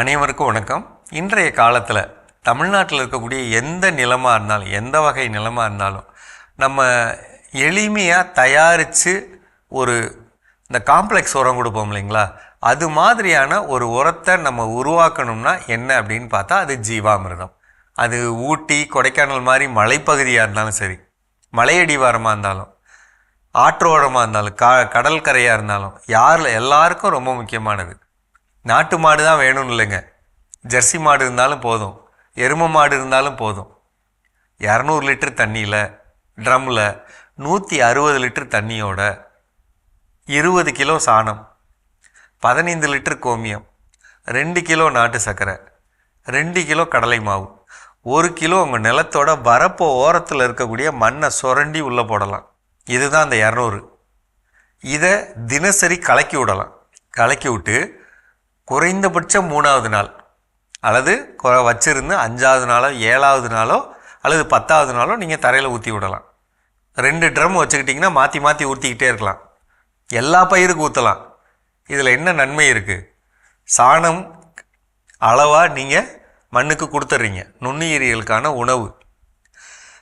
அனைவருக்கும் வணக்கம். இன்றைய காலத்தில் தமிழ்நாட்டில் இருக்கக்கூடிய எந்த நிலமாக இருந்தாலும் எந்த வகை நிலமாக இருந்தாலும் நம்ம எளிமையாக தயாரித்து ஒரு இந்த காம்ப்ளெக்ஸ் உரம் கொடுப்போம் இல்லைங்களா? அது மாதிரியான ஒரு உரத்தை நம்ம உருவாக்கணும்னா என்ன அப்படின்னு பார்த்தா அது ஜீவாமிர்தம். அது ஊட்டி கொடைக்கானல் மாதிரி மலைப்பகுதியாக இருந்தாலும் சரி மலையடிவாரமாக இருந்தாலும் ஆற்றோரமாக இருந்தாலும் க கடற்கரையாக இருந்தாலும் யாரில் எல்லாருக்கும் ரொம்ப முக்கியமானது. நாட்டு மாடு தான் வேணும்னு இல்லைங்க. ஜெர்சி மாடு இருந்தாலும் போதும். எருமை மாடு இருந்தாலும் போதும். இரநூறு லிட்டர் தண்ணியில் ட்ரம்மில் நூற்றி அறுபது லிட்டர் தண்ணியோட இருபது கிலோ சாணம் பதினைந்து லிட்டர் கோமியம் ரெண்டு கிலோ நாட்டு சர்க்கரை ரெண்டு கிலோ கடலை மாவு ஒரு கிலோ உங்கள் நிலத்தோட வரப்போ ஓரத்தில் இருக்கக்கூடிய மண்ணை சுரண்டி உள்ளே போடலாம். இதுதான் அந்த இரநூறு. இதை தினசரி கலக்கி விடலாம். கலக்கி விட்டு குறைந்தபட்சம் மூணாவது நாள். அல்லது கொ- வச்சிருந்து அஞ்சாவது நாளோ ஏழாவது நாளோ அல்லது பத்தாவது நாளோ நீங்கள் தரையில் ஊற்றி விடலாம். ரெண்டு ட்ரம் வச்சுக்கிட்டிங்கன்னா மாற்றி மாற்றி ஊற்றிக்கிட்டே இருக்கலாம். எல்லா பயிருக்கும் ஊற்றலாம் இதில் என்ன நன்மை இருக்குது சாணம் அளவாக நீங்கள் மண்ணுக்கு கொடுத்துட்றீங்க நுண்ணுயிரிகளுக்கான உணவு.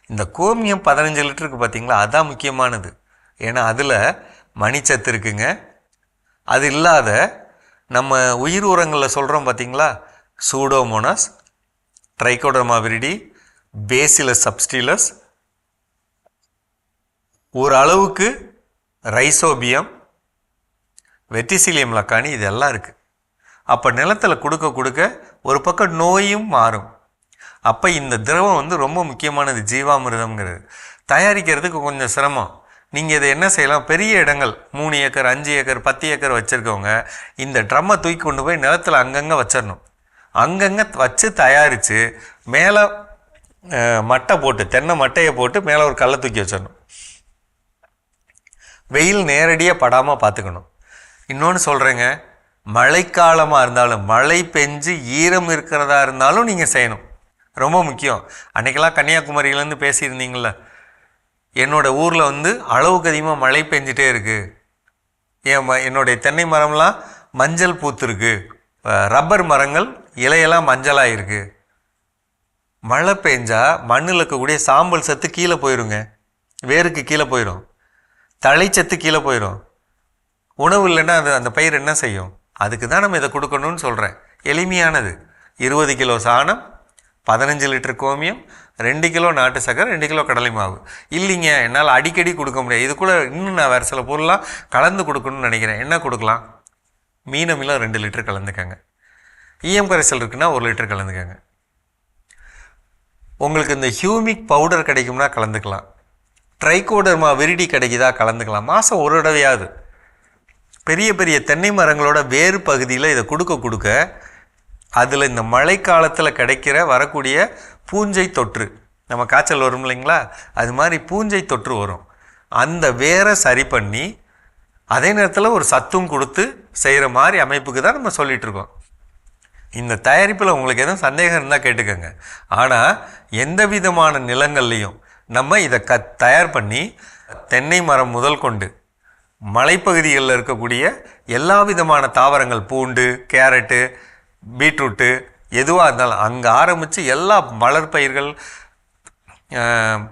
இந்த கோமியம் பதினஞ்சு லிட்டருக்கு பார்த்தீங்களா அதான் முக்கியமானது. ஏன்னா அதில் மணிச்சத்து இருக்குங்க. அது இல்லாத நம்ம உயிர் உரங்களில் சொல்கிறோம் பார்த்தீங்களா pseudomonas trichoderma viride bacillus subtilis ஒரு அளவுக்கு ரைசோபியம் வெட்டிசிலியம் லக்கானி இதெல்லாம் இருக்குது அப்போ நிலத்தில் கொடுக்க கொடுக்க ஒரு பக்கம் நோயும் மாறும். அப்போ இந்த திரவம் வந்து ரொம்ப முக்கியமானது ஜீவாமிர்தம்ங்கிறது. தயாரிக்கிறதுக்கு கொஞ்சம் சிரமம். நீங்கள் இதை என்ன செய்யலாம்? பெரிய இடங்கள் மூணு ஏக்கர் அஞ்சு ஏக்கர் பத்து ஏக்கர் வச்சுருக்கவங்க இந்த ட்ரம்மை தூக்கி கொண்டு போய் நிலத்தில் அங்கங்கே வச்சிடணும். அங்கங்கே வச்சு தயாரித்து மேலே மட்டை போட்டு தென்னை மட்டையை போட்டு மேலே ஒரு கல்லை தூக்கி வச்சிடணும். வெயில் நேரடியாக படாமல் பார்த்துக்கணும் இன்னொன்று சொல்கிறேங்க மழைக்காலமாக இருந்தாலும் மழை பெஞ்சு ஈரம் இருக்கிறதா இருந்தாலும் நீங்கள் செய்யணும். ரொம்ப முக்கியம். அன்றைக்கெல்லாம் கன்னியாகுமரியிலேருந்து பேசியிருந்தீங்களே என்னோடய ஊரில் வந்து அளவுக்கு அதிகமாக மழை பெஞ்சிட்டே இருக்குது என் ம என்னுடைய தென்னை மரம்லாம் மஞ்சள் பூத்துருக்கு. ரப்பர் மரங்கள் இலையெல்லாம் மஞ்சளாக இருக்குது மழை பெஞ்சால் மண்ணில் இருக்கக்கூடிய சாம்பல் சத்து கீழே போயிருங்க. வேருக்கு கீழே போயிடும் தழைச்சத்து கீழே போயிடும் உணவு இல்லைன்னா அது அந்த பயிர் என்ன செய்யும்? அதுக்கு தான் நம்ம இதை கொடுக்கணும்னு சொல்கிறேன் எளிமையானது. இருபது கிலோ சாணம் பதினஞ்சு லிட்டர் கோமியம் ரெண்டு கிலோ நாட்டு சக்கரை ரெண்டு கிலோ கடலை மாவு. இல்லைங்க என்னால் அடிக்கடி கொடுக்க முடியாது. இது கூட இன்னும் நான் வேறு சில பொருள்லாம் கலந்து கொடுக்கணும்னு நினைக்கிறேன். என்ன கொடுக்கலாம்? மீனமிலம் ரெண்டு லிட்டர் கலந்துக்கங்க. ஈயம் கரைசல் இருக்குன்னா ஒரு லிட்டர் கலந்துக்கங்க. உங்களுக்கு இந்த ஹியூமிக் பவுடர் கிடைக்கும்னா கலந்துக்கலாம். ட்ரைகோடர்மா விரிடி கிடைக்குதா கலந்துக்கலாம். மாதம் ஒரு தடவையாவது. பெரிய பெரிய தென்னை மரங்களோட வேறு பகுதியில் இதை கொடுக்க கொடுக்க அதில் இந்த மழைக்காலத்தில் கிடைக்கிற வரக்கூடிய பூஞ்சை தொற்று. நம்ம காய்ச்சல் வரும் இல்லைங்களா? அது மாதிரி பூஞ்சை தொற்று வரும். அந்த வேரை சரி பண்ணி அதே நேரத்தில் ஒரு சத்தும் கொடுத்து செய்கிற மாதிரி அமைப்புக்கு தான் நம்ம சொல்லிகிட்ருக்கோம் இந்த தயாரிப்பில் உங்களுக்கு எதுவும் சந்தேகம் இருந்தால் கேட்டுக்கோங்க. ஆனால் எந்த விதமான நிலங்கள்லையும் நம்ம இதை க தயார் பண்ணி தென்னை மரம் முதல் கொண்டு மலைப்பகுதிகளில் இருக்கக்கூடிய எல்லா விதமான தாவரங்கள் பூண்டு கேரட்டு பீட்ரூட்டு எதுவாக இருந்தாலும் அங்கே ஆரம்பித்து எல்லா மலர் பயிர்கள்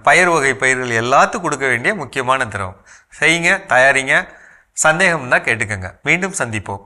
பயிர் வகை பயிர்கள் எல்லாத்துக்கும் கொடுக்க வேண்டிய முக்கியமான திரவம். செய்யுங்க தயாரிங்க. சந்தேகம் தான் கேட்டுக்கோங்க. மீண்டும் சந்திப்போம்.